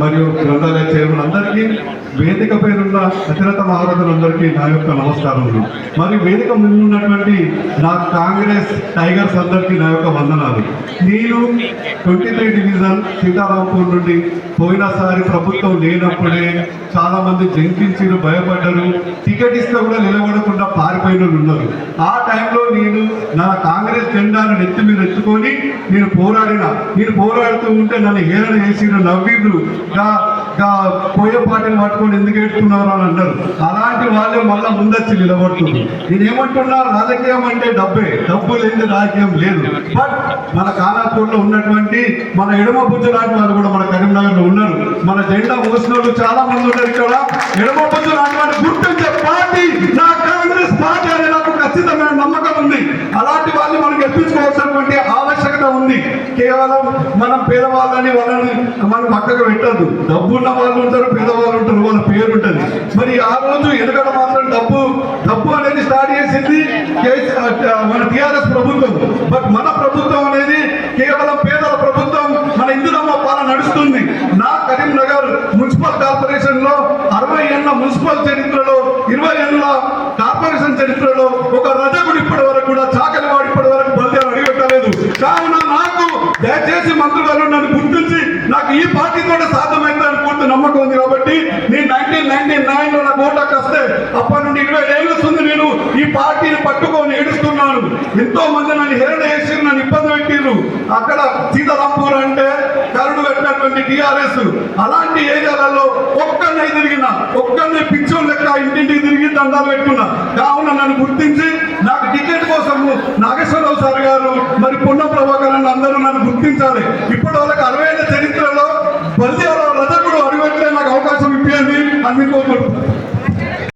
మరియు గ్రంథాలయ చైర్మన్ అందరికీ వేదిక పేరున్న అతిరత మహారాజులందరికీ నా యొక్క నమస్కారములు మరియు వేదిక ముందు ఉన్నటువంటి నా కాంగ్రెస్ టైగర్స్ అందరికీ నా యొక్క వందనాలు. నేను ట్వంటీ త్రీ డివిజన్ సీతారాంపూర్ నుండి పోయినసారి ప్రభుత్వం లేనప్పుడే చాలా మంది జంకించారు భయపడ్డారు. టికెట్ ఇస్తే కూడా నిలబడకుండా పారిపోయిన ఉన్నారు. ఆ టైంలో నేను నా కాంగ్రెస్ జెండాను నెత్తి మీద ఎత్తుకొని నేను పోరాడిన. నేను పోరాడుతూ ఉంటే నన్ను ఏలన వేసిన నవ్విండ్రు. పోయే పాటలు పట్టుకొని ఎందుకు ఏడుతున్నారు అని అన్నారు. అలాంటి వాళ్ళే మళ్ళీ ముందచ్చి నిలబడుతుంది నేను ఏమంటున్నా రాజకీయం అంటే డబ్బే. డబ్బు లేని రాజకీయం లేదు. బట్ మన కానాపూర్లో ఉన్నటువంటి మన ఎడమ బుద్ధి లాంటి వాళ్ళు కూడా మన కరీంనగర్లో ఉన్నారు. మన జెండా మోసిన వాళ్ళు చాలా మంది ఉన్నారు ఇక్కడ. ఎడమ బుద్ధి లాంటి వాళ్ళు గుర్తించే పార్టీ నా కాంగ్రెస్ పార్టీ అనే నాకు ఖచ్చితమైన నమ్మకం ఉంది అలాంటి వాళ్ళు మనం గెలిపించుకోవాల్సినటువంటి ఆవశ్యకత ఉంది కేవలం మనం పేదవాళ్ళని వాళ్ళని మనం పక్కకు పెట్టద్దు. డబ్బు ఉన్న వాళ్ళు ఉంటారు పేదవాళ్ళు ఉంటారు వాళ్ళ పేరు ఉంటుంది. మరి ఆ రోజు ఎదుగడ మాత్రం డబ్బు డబ్బు అనేది స్టార్ట్ చేసింది మన టిఆర్ఎస్ ప్రభుత్వం. బట్ మన ప్రభుత్వం అనేది కేవలం పేదల ప్రభుత్వం మన ఇందులో పాలన నడుస్తుంది. నా కరీంనగర్ మున్సిపల్ కార్పొరేషన్లో అరవై ఏళ్ళ మున్సిపల్ చరిత్రలో ఇరవై ఏళ్ళ కార్పొరేషన్ చరిత్రలో ఒక రజ ఇప్పటి వరకు కూడా చాకలి వాడు ఇప్పటి వరకు బలిదానం అడిగట్టలేదు కావున నాకు దయచేసి మంత్రులు నన్ను గుర్తించి నాకు ఈ పార్టీతో సాధ్యమైందని పూర్తి నమ్మకం ఉంది కాబట్టి నేను నైన్టీన్ నైన్టీ నైన్లో నాకు ఓటాకు వస్తే అప్పటి నుండి ఇరవై ఏడుస్తుంది నేను ఈ పార్టీని పట్టుకొని ఏడుస్తున్నాను. ఎంతో మంది నన్ను హేరణ చేసి నన్ను ఇబ్బంది పెట్టిర్రు. అక్కడ సీతారాంపూర్ అంటే కరుడు పెట్టినటువంటి టీఆర్ఎస్. అలాంటి ఏరియాలలో ఒక్కనే తిరిగిన ఒక్కనే పిచ్చోన్ లెక్క ఇంటింటికి తిరిగి దండాలు పెట్టుకున్నా. కావున నన్ను గుర్తించి నాకు టికెట్ కోసం నాగేశ్వరరావు సార్ గారు మరి పొన్న ప్రభాకర్ అని అందరూ నన్ను గుర్తించాలి. ఇప్పటి వాళ్ళకి అరవై ఏళ్ళ చరిత్రలో బల్దియాలో రజకుడు అడుగుట్లే నాకు అవకాశం ఇప్పించండి అని